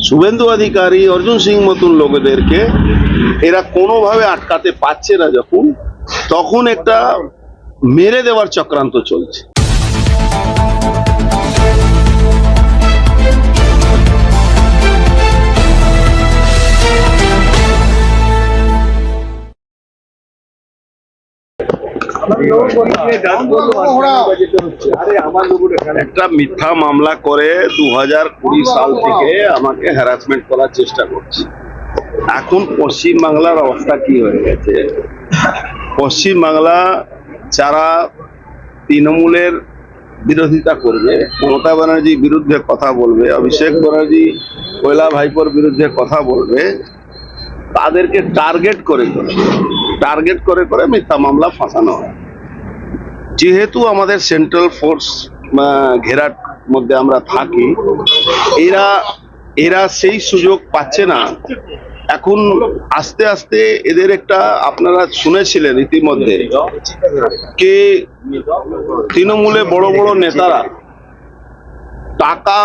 শুভেন্দু অধিকারী, অর্জুন সিং মতন লোকেদেরকে এরা কোনোভাবে আটকাতে পারছে না যখন, তখন একটা মেরে দেওয়ার চক্রান্ত চলছে। একটা মিথ্যা মামলা করে দু হাজার কুড়ি সাল থেকে আমাকে হ্যারাসমেন্ট করার চেষ্টা করছে। এখন পশ্চিম বাংলার অবস্থা কি হয়ে গেছে? পশ্চিম বাংলা যারা তৃণমূলের বিরোধিতা করবে, মমতা ব্যানার্জির বিরুদ্ধে কথা বলবে, অভিষেক ব্যানার্জি কৈলা ভাইপোর বিরুদ্ধে কথা বলবে, তাদেরকে টার্গেট করে করে টার্গেট করে করে মিথ্যা মামলা ফাঁসানো হয়। যেহেতু আমাদের সেন্ট্রাল ফোর্স ঘেরার মধ্যে আমরা থাকি, এরা এরা সেই সুযোগ পাচ্ছে না। এখন আস্তে আস্তে এদের একটা, আপনারা শুনেছিলেন ইতিমধ্যে, কে তৃণমূলে বড় বড় নেতারা টাকা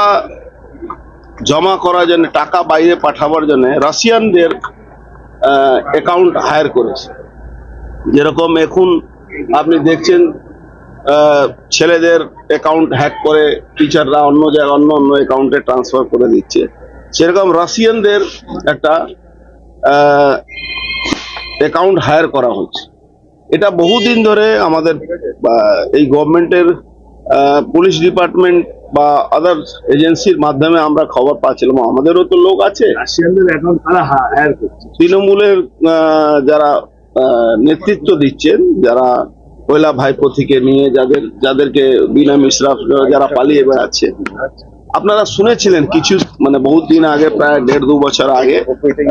জমা করার জন্য, টাকা বাইরে পাঠাবার জন্য রাশিয়ানদের অ্যাকাউন্ট হায়ার করেছে। যেরকম এখন আপনি দেখছেন ছেলেদের অ্যাকাউন্ট হ্যাক করে টিচাররা অন্য জায়গায় অন্য অন্য অ্যাকাউন্টে ট্রান্সফার করে দিচ্ছে। সেরকম রাশিয়ানদের একটা অ্যাকাউন্ট হায়ার করা হচ্ছে। এটা বহুদিন ধরে আমাদের এই গভর্নমেন্টের পুলিশ ডিপার্টমেন্ট বা আদার এজেন্সির মাধ্যমে আমরা খবর পাচ্ছিলাম। আমাদেরও তো লোক আছে। রাশিয়ানদের অ্যাকাউন্ট তারা তৃণমূলের যারা নেতৃত্ব দিচ্ছেন যারা পয়লা ভাইপো থেকে নিয়ে যাদের যাদেরকে বিনা মিশ্রা যারা পালিয়ে বেড়াচ্ছে। আপনারা শুনেছিলেন কিছু মানে বহুত দিন আগে প্রায় দেড় দু বছর আগে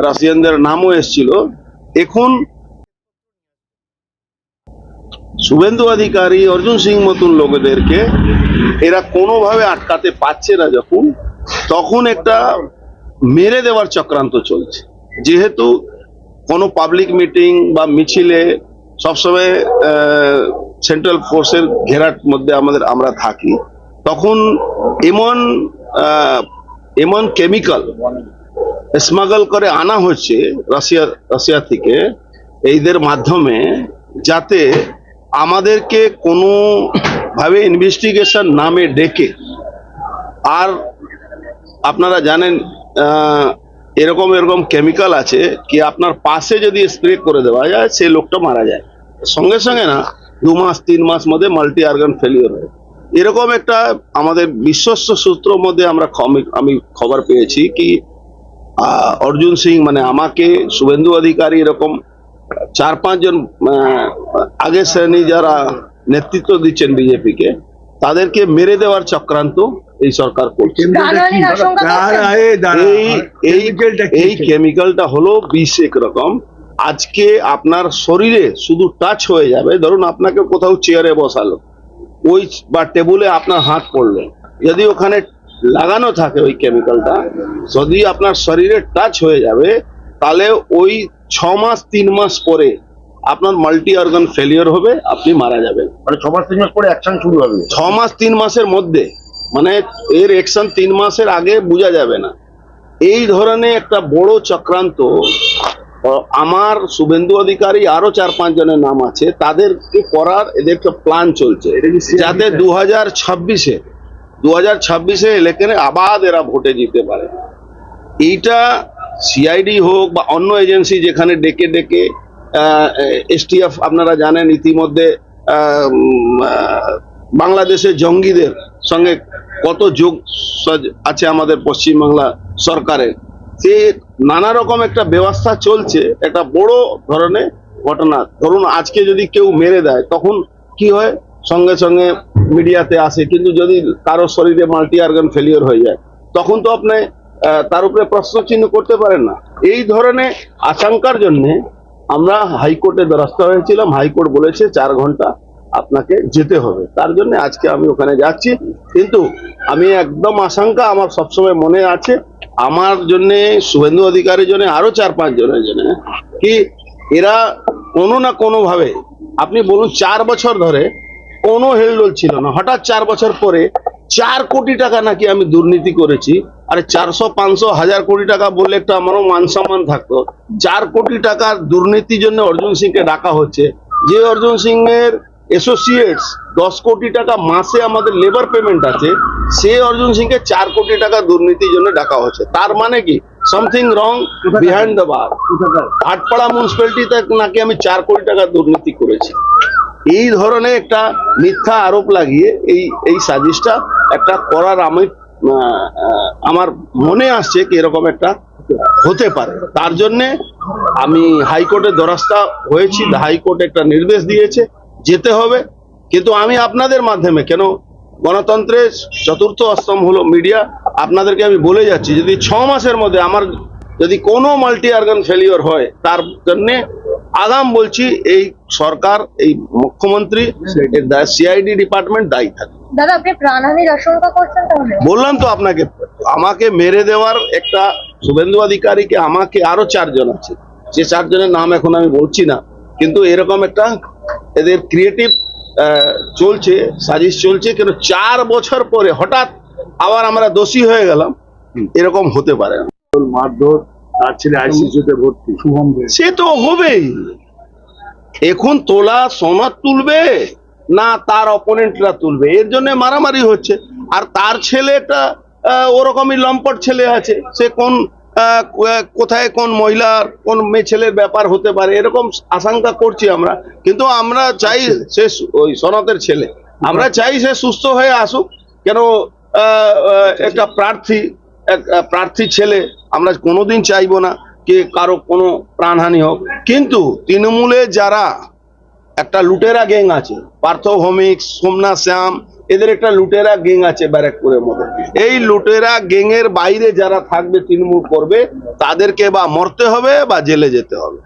রাশিয়ানদের নামও এসেছিল। এখন শুভেন্দু অধিকারী অর্জুন সিং মতন লোকেদেরকে এরা কোনোভাবে আটকাতে পারছে না যখন তখন একটা মেরে দেওয়ার চক্রান্ত চলছে। যেহেতু কোনো পাবলিক মিটিং বা মিছিলে সবসময় সেন্ট্রাল ফোর্সের ঘেরার মধ্যে আমাদের আমরা থাকি। তখন এমন এমন কেমিক্যাল স্মাগল করে আনা হচ্ছে রাশিয়া রাশিয়া থেকে এইদের মাধ্যমে যাতে আমাদেরকে কোনো ভাবে ইনভেস্টিগেশন নামে ডেকে। আর আপনারা জানেন এরকম এরকম কেমিক্যাল আছে কি আপনার পাশে যদি স্প্রে করে দেওয়া যায়, সেই লোকটা মারা যায়। সঙ্গে সঙ্গে না, দু মাস, তিন মাস মধ্যে মাল্টি অর্গান ফেলিওর হয়। এরকম একটা আমাদের বিশ্বস্ত সূত্র মধ্যে আমরা আমি খবর পেয়েছি কি অর্জুন সিং মানে আমাকে, শুভেন্দু অধিকারী এরকম চার পাঁচজন আগের শ্রেণি যারা নেতৃত্ব দিচ্ছেন বিজেপিকে, তাদেরকে মেরে দেওয়ার চক্রান্ত এই সরকার করছে? এই কেমিক্যালটা হলো বিষ রকম। আজকে আপনার শরীরে শুধু টাচ হয়ে যাবে। ধরুন আপনাকে কোথাও চেয়ারে বসালো। ওই বা টেবিলে আপনার হাত পড়ল। যদি ওখানে লাগানো থাকে ওই কেমিক্যালটা যদি আপনার শরীরে টাচ হয়ে যাবে তাহলে ওই ছ মাস তিন মাস পরে আপনার মাল্টি অর্গান ফেলিওর হবে আপনি মারা যাবেন। মানে ছ মাস তিন মাস পরে অ্যাকশন শুরু হবে। ছ মাস তিন মাসের মধ্যে মানে এর অ্যাকশন তিন মাসের আগে বোঝা যাবে না। এই ধরনের একটা বড় চক্রান্ত আমার শুভেন্দু অধিকারী আরও চার পাঁচ জনের নাম আছে তাদেরকে করার এদের একটা প্ল্যান চলছে যাতে দু হাজার ছাব্বিশে দু হাজার ছাব্বিশে ইলেকশনে আবাদ এরা ভোটে জিতে পারে। এইটা সিআইডি হোক বা অন্য এজেন্সি যেখানে ডেকে ডেকে এসটিএফ আপনারা জানেন ইতিমধ্যে বাংলাদেশের জঙ্গিদের সঙ্গে কত যোগ আছে আমাদের পশ্চিমবাংলা সরকারের সে নানা রকম একটা ব্যবস্থা চলছে, একটা বড় ধরনের ঘটনা। ধরুন, আজকে যদি কেউ মেরে দেয়, তখন কি হয়? সঙ্গে সঙ্গে মিডিয়াতে আসে, কিন্তু যদি কারও শরীরে মাল্টি অর্গান ফেলিওর হয়ে যায়, তখন তো আপনি তার উপরে প্রশ্ন চিহ্ন করতে পারেন না। এই ধরনের আশঙ্কার জন্যে আমরা হাইকোর্টে দ্বারস্থ হয়েছিলাম হাইকোর্ট বলেছে চার ঘণ্টা। আপনাকে যেতে হবে। তার জন্য আজকে আমি ওখানে যাচ্ছি। কিন্তু আমি একদম আশঙ্কা, আমার সবসময় মনে আছে, আমার জন্য, শুভেন্দু অধিকারীর জন্য, আরও চার পাঁচ জনের জন্য, কি এরা কোনো না কোনো ভাবে আপনি বলুন চার বছর ধরে কোনো হেলডোল ছিল না। হঠাৎ চার বছর পরে চার কোটি টাকা নাকি আমি দুর্নীতি করেছি, আরে চারশো, পাঁচশো, হাজার কোটি টাকা বললে একটা আমারও মান সম্মান থাকতো। চার কোটি টাকার দুর্নীতির জন্য অর্জুন সিংকে ডাকা হচ্ছে। যে অর্জুন সিং এর অ্যাসোসিয়েটস দশ কোটি টাকা মাসে আমাদের লেবার পেমেন্ট আছে, সে অর্জুন সিংকে চার কোটি টাকা দুর্নীতির জন্য ডাকা হচ্ছে। তার মানে কি? Something wrong behind the bar Bhatpara মিউনিসিপ্যালিটিতে নাকি আমি চার কোটি টাকা দুর্নীতি করেছি। এই ধরনের একটা মিথ্যা আরোপ লাগিয়ে এই এই সাজিশটা একটা করার আমি আমার মনে আসছে কি এরকম একটা হতে পারে। তার জন্যে আমি হাইকোর্টে দ্বারস্থা হয়েছি, হাইকোর্ট একটা নির্দেশ দিয়েছে। যেতে হবে। কিন্তু আমি আপনাদের মাধ্যমে কেন? গণতন্ত্রের চতুর্থ অস্তম হলো মিডিয়া। আপনাদেরকে আমি বলে যাচ্ছি যদি ছ মাসের মধ্যে আমার যদি কোনো মাল্টি অর্গান ফেলিওর হয় তার জন্যে আগাম বলছি এই সরকার এই মুখ্যমন্ত্রী সিআইডি ডিপার্টমেন্ট দায়ী থাকে। দাদা আপনি প্রাণহানির আশঙ্কা করছেন তাহলে? বললাম তো আপনাকে আমাকে মেরে দেওয়ার একটা শুভেন্দু অধিকারীকে আমাকে আরও চারজন আছে। সে চারজনের নাম এখন আমি বলছি না কিন্তু এরকম একটা এদের ক্রিয়েটিভ চলছে সাজিশ চলছে কেন চার বছর পরে হঠাৎ আবার আমরা দোষী হয়ে গেলাম। এরকম হতে পারে না। মারধর তার ছেলে আইসিসিতে ভর্তি। শুভম সে তো হবেই। এখন তোলা সনদ তুলবে না তার অপোনেন্টরা তুলবে? এর জন্য মারামারি হচ্ছে। আর তার ছেলেটা আহ, ওরকমই লম্পট ছেলে আছে। সে কোন কোথায় কোন মহিলার কোন মেয়ে ছেলের ব্যাপার হতে পারে এরকম আশঙ্কা করছি আমরা। কিন্তু আমরা চাই সে ওই সনতের ছেলে। আমরা চাই সে সুস্থ হয়ে আসুক। কেন একটা প্রার্থী এক প্রার্থী ছেলে আমরা কোনোদিন চাইব না কে কারও কোনো প্রাণহানি হোক। কিন্তু তৃণমূলে যারা একটা লুটেরা গ্যাং আছে পার্থ ভৌমিক সোমনাথ শ্যাম এদের একটা লুটেরা গেং আছে ব্যারাকপুরের মধ্যে। এই লুটেরা গ্যাংয়ের বাইরে যারা থাকবে, তৃণমূল করবে, তাদেরকে বা মরতে হবে বা জেলে যেতে হবে।